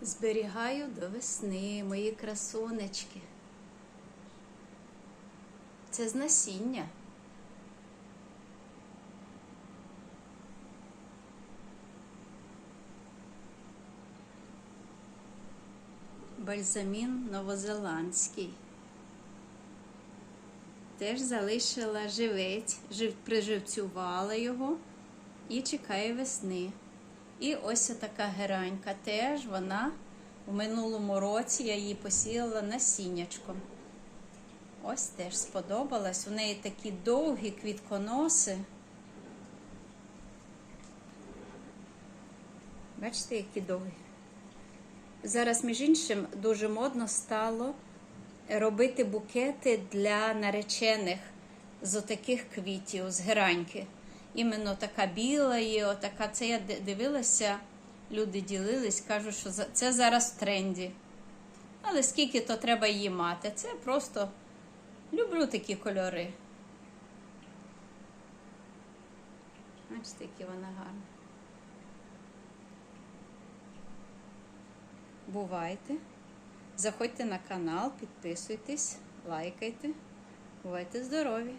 Зберігаю до весни мої красунечки. Це з насіння. Бальзамін новозеландський. Теж залишила живець, жив, приживцювала його і чекає весни. І ось така геранька теж вона у минулому році я її посіяла насіннячком. Ось теж сподобалась. У неї такі довгі квітконоси. Бачите, які довгі. Зараз, між іншим, дуже модно стало робити букети для наречених з отаких квітів, з гераньки. Іменно така біла є, отака. Це я дивилася, люди ділились, кажуть, що це зараз в тренді. Але скільки то треба її мати? Це просто люблю такі кольори. Бачите, які вона гарна. Бувайте. Заходьте на канал, підписуйтесь, лайкайте. Бувайте здорові!